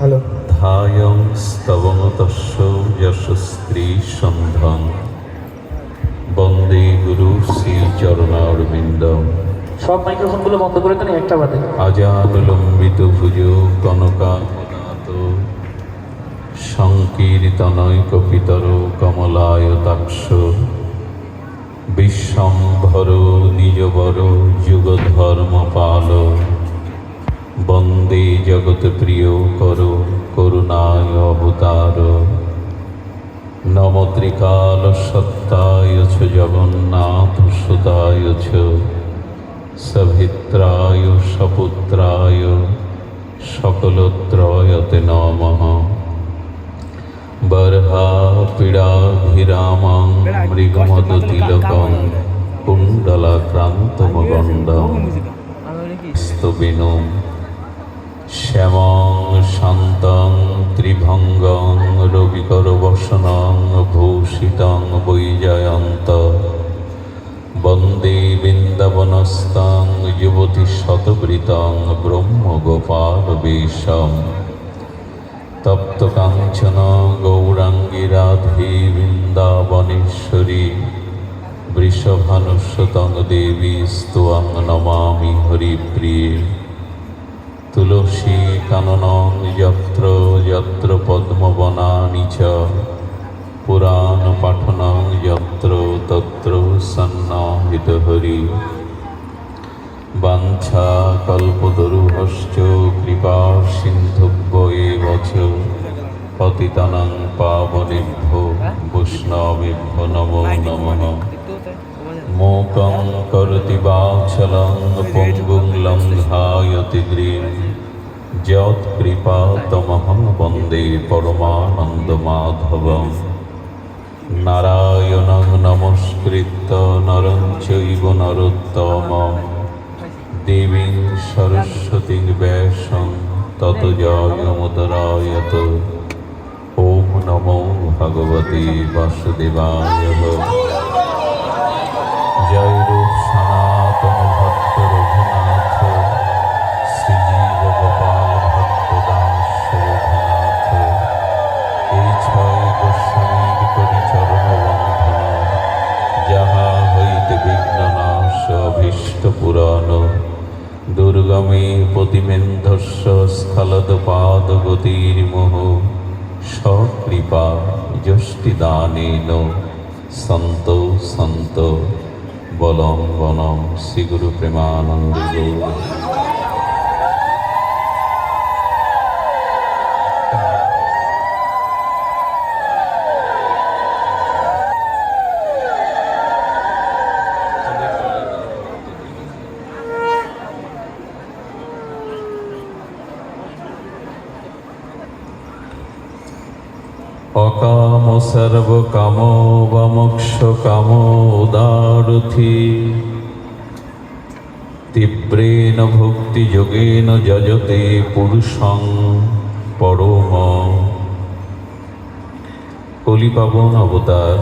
Hello. ধায়ং স্তবনতস্য যশস্ত্রী সন্ধান। বন্দে গুরু শ্রী শ্রীচরণারবিন্দম সব মাইক্রোফোনগুলো বন্ধ করে দেন একটা বাদে। আজানুলম্বিত ভুজ কনকাত সংকীর্তনৈক পিতর কমলায়তাক্ষ। বিশ্বম্ভর নিজবর যুগধর্মপাল। বন্দে জগৎ প্রিয় কর করুণায় অবতার। নমত্রিকাল সত্তায় ছ জগন্নাথ সুতায় ছ সভিত্রায় সপুত্রায় সকলত্রয়তে নমঃ। বর্হা পীড়াভিরামাং মৃগমদতিলকং কুণ্ডলাক্রান্তমগণ্ডম। স্তবিনুম। শ্যামং শান্তং ত্রিভঙ্গং রবিকর বসনং ভূষিতং বৈজয়ন্ত। বন্দে বৃন্দাবনস্তং যুবতী শতবৃতং ব্রহ্মগোপাল বেশম। তপ্ত কাঞ্চন গৌরাঙ্গী রাধে বৃন্দাবনেশ্বরী। বৃষভানুস্বতং দেবী স্তুয়াং নমামি হরিপ্রিয়ে। তুলসী কাননং যত্র যত্র পদ্মবনানি চ। পুরাণ পাঠনং যত্র তত্র সন্নাহিত হরি বাঞ্ছা কল্পতরুহশ্চ কৃপা সিন্ধুভ্য এব চ। পতিতানাং পাবনেভ্যো বৈষ্ণবেভ্য নমো নমঃ। মূকং করতি বাচলং পঙ্গুং লঙ্ঘায়তি গিরিম যৎকৃপা তমহং বন্দে পরমানন্দমাধবম। নারায়ণং নমস্কৃত্য নরং চৈব নরোত্তমম দেবীং সরস্বতীং ব্যাসং তত জয়মুদরায়ত ওম নমো ভগবতে বাসুদেবায় অভীষ্ট পুরাণ দুর্গমে প্রতিমেন্ধস্য স্খলদ পাদ গতির্মোহ সকৃপা যষ্টিদানেন। সন্ত সন্ত বলম বনম শ্রীগুরু প্রেমানন্দ গৌর সর্বকাম উদারথি তীব্রেণ ভক্তি যোগেন যজতে পুরুষং পরম কলিপাবন অবতার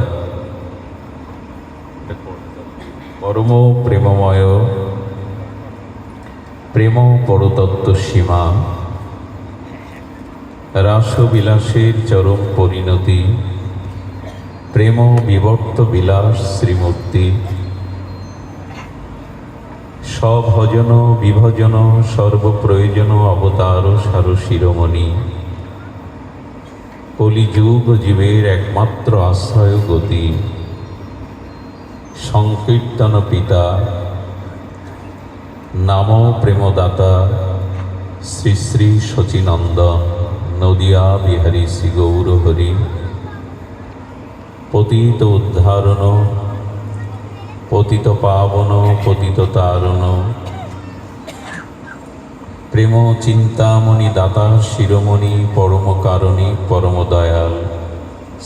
পরম প্রেমময় প্রেম পরতত্ত্ব সীমা রাসবিলাসের চরম পরিণতি প্রেম বিবর্ত বিলাস শ্রীমূর্তি। স্বভজন বিভজন সর্বপ্রয়োজন অবতার সার শিরোমণি। কলিযুগ জীবের একমাত্র আশ্রয় গতি। সংকীর্তন পিতা, নাম প্রেমদাতা, শ্রী শ্রী শচীনন্দন নদিয়া বিহারী শ্রী গৌরহরি। পতিত উদ্ধারণ, পতিত পাবন, পতিত তারণ। প্রেম চিন্তামণি দাতা, শিরোমণি পরম কারণী পরম দয়াল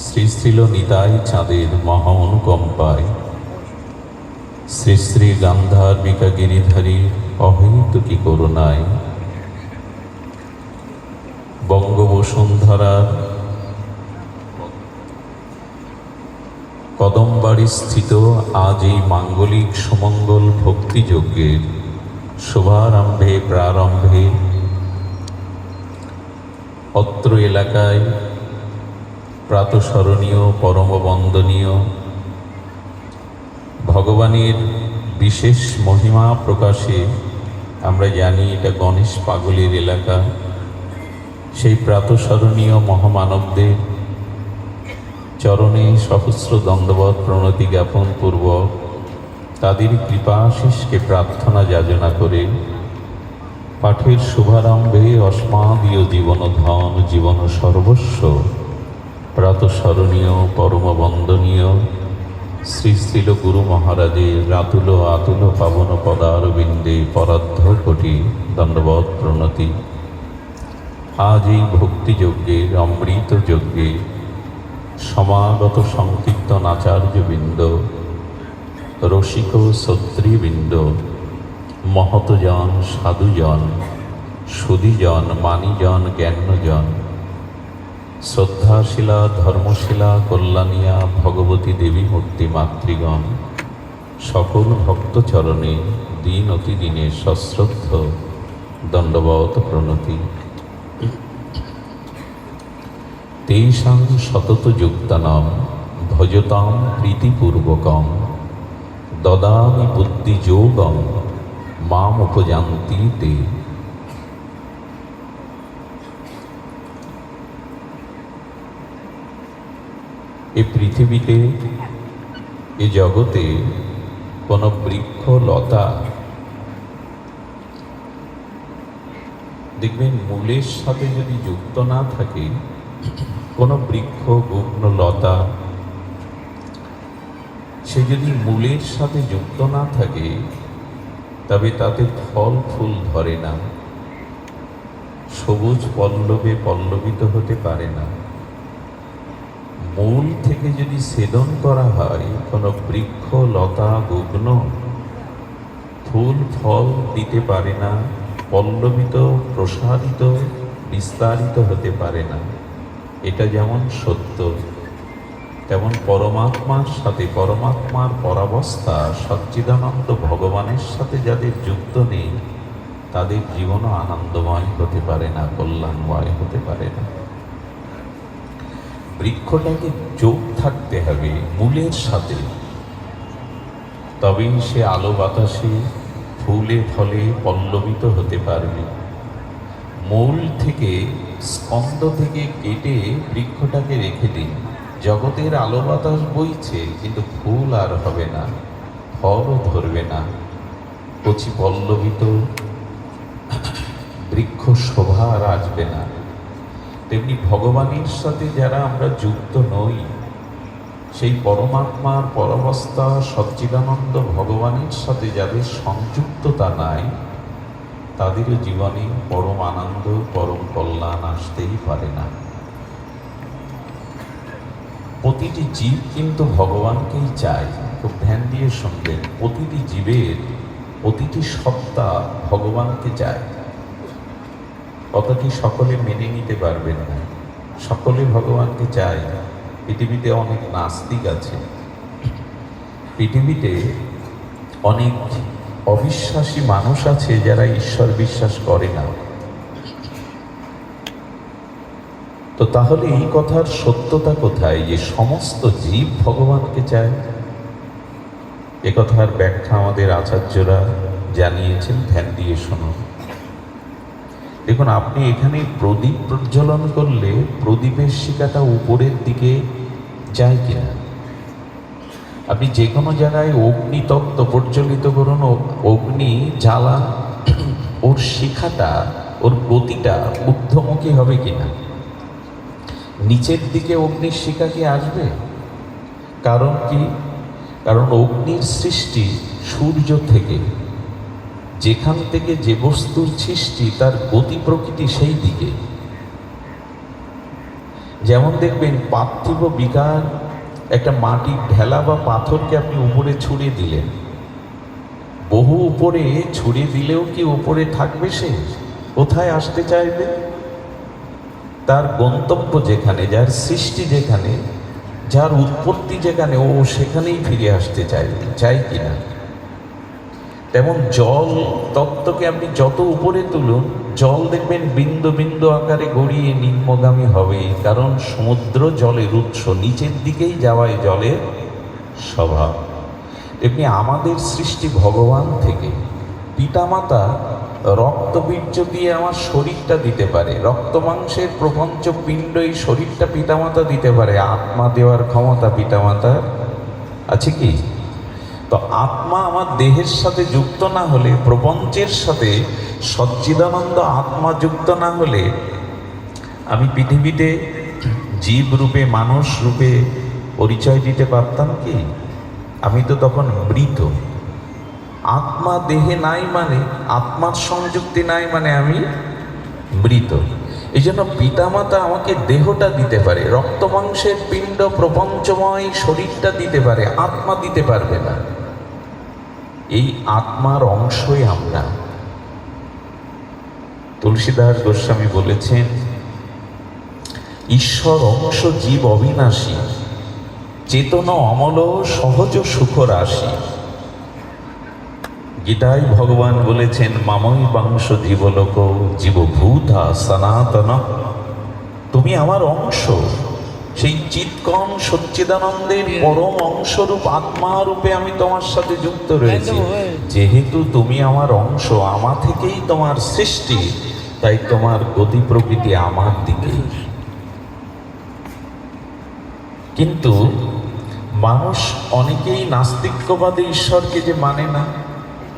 শ্রী শ্রীল নিতাই চাঁদের মহা অনুকম্পায় শ্রী শ্রী গান্ধার্বিকা গিরিধারী অহৈতুকী করুণায়। বঙ্গবসুন্ধরার কদমবাড়ি স্থিত আজ এই মাঙ্গলিক সুমঙ্গল ভক্তিযজ্ঞের শুভারম্ভে, প্রারম্ভে। অত্র এলাকায় প্রাতঃস্মরণীয়, পরমবন্দনীয়, ভগবানের বিশেষ মহিমা প্রকাশে আমরা জানি এটা গণেশ পাগলের এলাকা। সেই প্রাতঃস্মরণীয় মহামানবদের চরণে সহস্র দণ্ডবত প্রণতি জ্ঞাপন পূর্বক তাদের কৃপাশিসকে প্রার্থনা যাচনা করে, পাঠের শুভারম্ভে অস্মাদীয় জীবন ধন জীবন সর্বস্ব। প্রাতঃস্মরণীয় পরম বন্দনীয়, শ্রী শ্রীল গুরু মহারাজের রাতুল আতুল পাবন পদারবিন্দে পরাধ্য কোটি দণ্ডবত প্রণতি। আজ এই ভক্তিযজ্ঞের অমৃত যজ্ঞে সমাগত সংকীর্তন আচার্যবৃন্দ, রসিক সত্রীবৃন্দ, মহতজন, সাধুজন সুদীজন মানিজন, জ্ঞানজন, শ্রদ্ধাশীলা, ধর্মশীলা, কল্যাণিয়া, ভগবতী দেবী মূর্তি মাতৃগণ, সকল ভক্তচরণে দিন অতি দিনে সশ্রদ্ধ দণ্ডবত প্রণতি। তেষাং সতত যুক্তানাম ভজতাম প্রীতিপূর্বকম। দদামি বুদ্ধিযোগম, মাম উপজান্তি তে। এ পৃথিবীতে, এ জগতে কোনো বৃক্ষ লতা দেখবেন মূলের সাথে যদি যুক্ত না থাকে কোনো বৃক্ষ, গুগ্ন, লতা, সে যদি মূলের সাথে যুক্ত না থাকে, তবে তাতে ফল, ফুল ধরে না। সবুজ পল্লবে পল্লবিত হতে পারে না। মূল থেকে যদি ছেদন করা হয়, কোনো বৃক্ষ, লতা, গুগ্ন, ফুল, ফল দিতে পারে না, পল্লবিত, প্রসারিত, বিস্তারিত হতে পারে না। এটা যেমন সত্য, তেমন পরমাত্মার সাথে পরমাত্মার পরাবস্থা সচ্চিদানন্দ ভগবানের সাথে যাদের যুক্ত নেই, তাদের জীবনও আনন্দময় হতে পারে না, কল্যাণময় হতে পারে না। বৃক্ষটাকে যোগ থাকতে হবে মূলের সাথে। তবেই সে আলো বাতাসে, ফুলে, ফলে পল্লবিত হতে পারবে। মূল থেকে স্কন্দ থেকে কেটে বৃক্ষটাকে রেখে দিন। জগতের আলো বাতাস বইছে, কিন্তু ফুল আর হবে না, ফলও ধরবে না। কচি পল্লবিত বৃক্ষ শোভা আর আসবে না। তেমনি ভগবানের সাথে যারা আমরা যুক্ত নই, সেই পরমাত্মার পরবস্থা সচ্চিদানন্দ ভগবানের সাথে যাদের সংযুক্ততা নাই তাদেরও জীবনে পরম আনন্দ, পরম কল্যাণ আসতেই পারে না। প্রতিটি জীব কিন্তু ভগবানকেই চায়। খুব ধ্যান দিয়ে শুনবেন প্রতিটি জীবের প্রতিটি সত্তা ভগবানকে চায়। কথাটি সকলে মেনে নিতে পারবেন না? সকলে ভগবানকে চায়। পৃথিবীতে অনেক নাস্তিক আছে। পৃথিবীতে অনেক অবিশ্বাসী মানুষ আছে যারা ঈশ্বর বিশ্বাস করে না। তো তাহলে এই কথার সত্যতা কোথায়? যে সমস্ত জীব ভগবানকে চায়? এ কথার ব্যাখ্যা আমাদের আচার্যরা জানিয়েছেন, ধ্যান দিয়ে শুনুন। দেখুন, আপনি এখানে প্রদীপ প্রজ্বলন করলে প্রদীপের শিকাটা উপরের দিকে যায় কিনা? আপনি যে কোনো জায়গায় অগ্নিতত্ত্ব প্রজ্বলিত করুন অগ্নি জ্বালা, ওর শিখাটা, ওর গতিটা ঊর্ধ্বমুখী হবে কিনা? নিচের দিকে অগ্নির শিখা কি আসবে? কারণ কি? কারণ অগ্নির সৃষ্টি সূর্য থেকে। যেখান থেকে যে বস্তুর সৃষ্টি, তার গতি প্রকৃতি সেই দিকে। যেমন দেখবেন পার্থিব বিকার একটা মাটির ঢেলা বা পাথরকে আপনি উপরে ছুঁড়ে দিলেন। বহু উপরে ছুঁড়ে দিলেও কি উপরে থাকবে সে? কোথায় আসতে চাইবে? তার গন্তব্য যেখানে, যার সৃষ্টি যেখানে, যার উৎপত্তি যেখানে, ও সেখানেই ফিরে আসতে চাইবে চাই কিনা? তেমন জল তত্ত্বকে আপনি যত উপরে তুলুন জল দেখবেন বিন্দু বিন্দু আকারে গড়িয়ে নিম্নগামী হবে কারণ সমুদ্র জলের উৎস নিচের দিকেই যাওয়ায় জলের স্বভাব। এমনি আমাদের সৃষ্টি ভগবান থেকে পিতামাতা রক্তবীর্য দিয়ে আমার শরীরটা দিতে পারে, রক্ত মাংসের প্রপঞ্চ পিণ্ড এই শরীরটা পিতামাতা দিতে পারে, আত্মা দেওয়ার ক্ষমতা পিতামাতার আছে কি? তো আত্মা আমার দেহের সাথে যুক্ত না হলে, প্রপঞ্চের সাথে সচ্চিদানন্দ আত্মা যুক্ত না হলে আমি পৃথিবীতে জীব রূপে, মানুষ রূপে পরিচয় দিতে পারতাম কি? আমি তো তখন মৃত। আত্মা দেহে নাই মানে আত্মার সংযুক্তি নাই মানে আমি মৃত। এই জন্য পিতামাতা আমাকে দেহটা দিতে পারে রক্ত মাংসের পিণ্ড প্রপঞ্চময় শরীরটা দিতে পারে, আত্মা দিতে পারবে না। এই আত্মার অংশই আমরা। তুলসীদাস গোস্বামী বলেছেন ঈশ্বর অংশ জীব অবিনাশী চেতন অমল সহজ সুখ রাশি গীতায় ভগবান বলেছেন মামই বাংশ জীবলোক জীবভূতা সনাতন। তুমি আমার অংশ সেই চিৎকন সচ্চিদানন্দের পরম অংশরূপ আত্মা রূপে আমি তোমার সাথে যুক্ত রয়েছি। যেহেতু তুমি আমার অংশ আমা থেকেই তোমার সৃষ্টি। তাই তোমার গতি প্রকৃতি আমার দিকে। কিন্তু মানুষ অনেকেই নাস্তিক্যবাদী ঈশ্বরকে যে মানে না,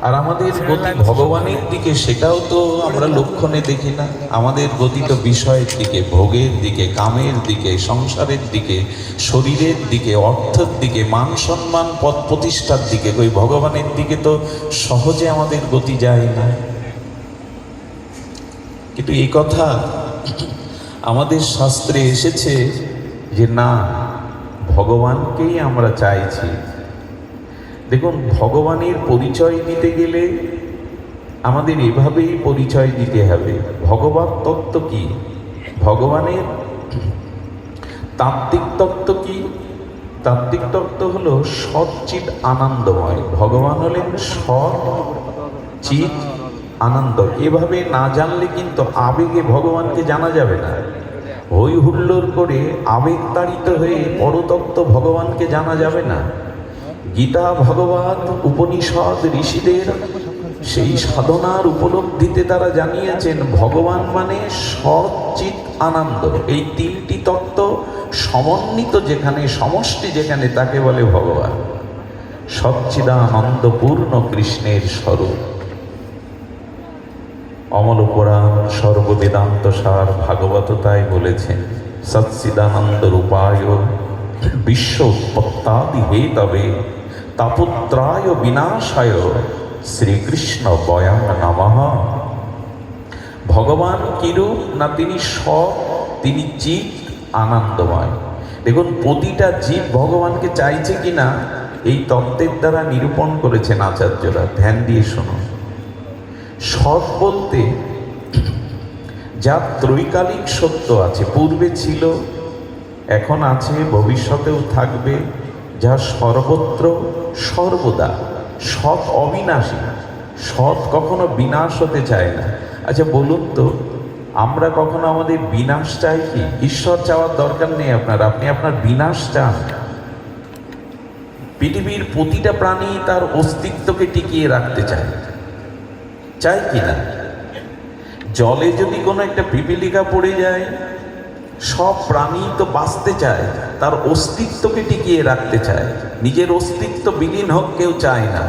আর আমাদের গতি ভগবানের দিকে সেটাও তো আমরা লক্ষণে দেখি না। আমাদের গতি তো বিষয়ের দিকে, ভোগের দিকে, কামের দিকে, সংসারের দিকে, শরীরের দিকে, অর্থের দিকে, মান সম্মান পদ প্রতিষ্ঠার দিকে, ওই ভগবানের দিকে তো সহজে আমাদের গতি যায় না। কিন্তু এই কথা আমাদের শাস্ত্রে এসেছে যে না, ভগবানকেই আমরা চাইছি। দেখুন, ভগবানের পরিচয় দিতে গেলে আমাদের এভাবেই পরিচয় দিতে হবে। ভগবত তত্ত্ব কি? ভগবানের তাত্ত্বিক তত্ত্ব কি? তাত্ত্বিক তত্ত্ব হলো সচ্চিত আনন্দময়। ভগবান হলেন সৎ চিত আনন্দ। এভাবে না জানলে কিন্তু আবেগে ভগবানকে জানা যাবে না। হই হুল্লোড় করে আবেগ তাড়িত হয়ে পরতত্ত্ব ভগবানকে জানা যাবে না। গীতা ভগবত উপনিষদ, ঋষিদের সেই সাধনার উপলব্ধিতে তারা জানিয়েছেন, ভগবান মানে সচিত আনন্দ। এই তিনটি তত্ত্ব সমন্বিত যেখানে সমষ্টি, যেখানে তাকে বলে ভগবান। সচ্চিদানন্দপূর্ণ কৃষ্ণের স্বরূপ। অমল পুরাণ সর্ববেদান্ত সার ভাগবত তাই বলেছেন সচ্চিদানন্দ রূপায় বিশ্ব উৎপত্তাদি হে তবে তাপত্রায় বিনাশায় শ্রীকৃষ্ণ বয়াং নমঃ। ভগবান কিরূপ না তিনি স তিনি চিত আনন্দময়। দেখুন, প্রতিটা জীব ভগবানকে চাইছে কিনা, এই তত্ত্বের দ্বারা নিরূপণ করেছেন আচার্যরা। ধ্যান দিয়ে শুনুন। সৎ বলতে যা ত্রৈকালিক সত্য আছে, পূর্বে ছিল, এখন আছে, ভবিষ্যতেও থাকবে, যা সর্বত্র, সর্বদা, সৎ অবিনাশী, সৎ কখনো বিনাশ হতে চায় না। আচ্ছা বলুন তো, আমরা কখনো আমাদের বিনাশ চাই কি? ঈশ্বর চাওয়ার দরকার নেই আপনার, আপনি আপনার বিনাশ চান। পৃথিবীর প্রতিটা প্রাণী তার অস্তিত্বকে টিকিয়ে রাখতে চায়। চাই কি না? জলে যদি কোনো একটা পিপিলিকা পড়ে যায়, সব প্রাণী তো বাঁচতে চায়, তার অস্তিত্বকে টিকিয়ে রাখতে চায়, নিজের অস্তিত্ব বিলীন হোক কেউ চায় না,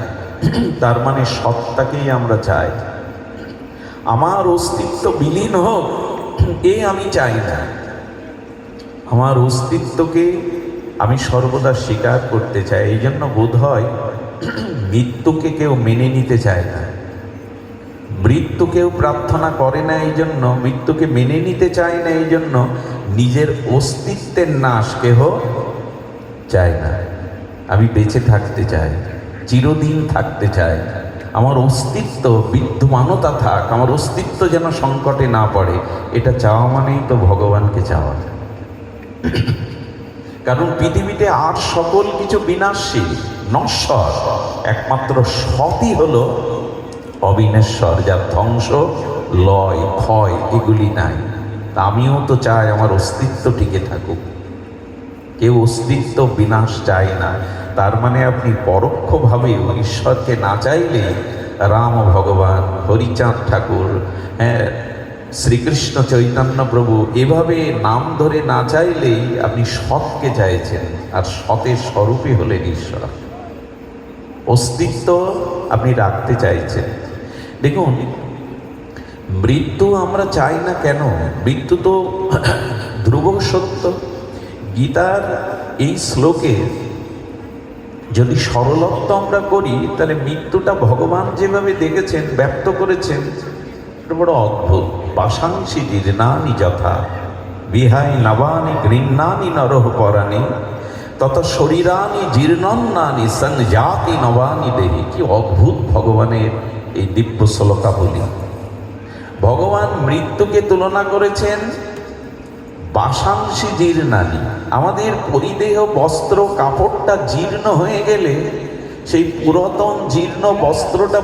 তার মানে সত্তাকেই আমরা চাই। আমার অস্তিত্ব বিলীন হোক, এ আমি চাই না। আমার অস্তিত্বকে আমি সর্বদা স্বীকার করতে চাই এই জন্য বোধ হয় মৃত্যুকে কেউ মেনে নিতে চায় না। মৃত্যুকেও প্রার্থনা করে না এই জন্য মৃত্যুকে মেনে নিতে চায় না এই জন্য নিজের অস্তিত্বের নাশ কেহ চায় না। আমি বেঁচে থাকতে চাই, চিরদিন থাকতে চাই। আমার অস্তিত্ব বিদ্যমানতা থাক, আমার অস্তিত্ব যেন সংকটে না পড়ে, এটা চাওয়া মানেই তো ভগবানকে চাওয়া। কারণ পৃথিবীতে আর সকল কিছু বিনাশী নশ্বর, একমাত্র সতই হলো অবিনেশ্বর, যার ধ্বংস, লয়, ক্ষয় এগুলি নাই। আমিও তো চাই আমার অস্তিত্ব টিকে থাকুক। কেউ অস্তিত্ব বিনাশ চায় না। তার মানে আপনি পরোক্ষভাবে ঈশ্বরকে না চাইলে রাম ভগবান, হরিচাঁদ ঠাকুর হ্যাঁ শ্রীকৃষ্ণ চৈতন্য প্রভু এভাবে নাম ধরে না চাইলেই আপনি সৎকে চাইছেন। আর সতের স্বরূপই হলেন ঈশ্বর। অস্তিত্ব আপনি রাখতে চাইছেন। দেখুন, মৃত্যু আমরা চাই না কেন? মৃত্যু তো ধ্রুব সত্য। গীতার এই শ্লোকে যদি সরলত্ব আমরা করি, তাহলে মৃত্যুটা ভগবান যেভাবে দেখেছেন, ব্যক্ত করেছেন বড় অদ্ভুত। বাসাংশী জীর্ণানি যথা। বিহাই নবানি গৃহ্ণানি নরহ পরাণি। তত শরীরানি জীর্ণন্নানি সংজাতি নবানি দেহি। কি অদ্ভুত ভগবানের এই দিব্য শ্লোকাবলী। ভগবান মৃত্যুকে তুলনা করেছেন বাসাংশী জীর্ণালী আমাদের পরিদেহ, বস্ত্র, কাপড়টা জীর্ণ হয়ে গেলে সেই পুরাতন জীর্ণ বস্ত্রটা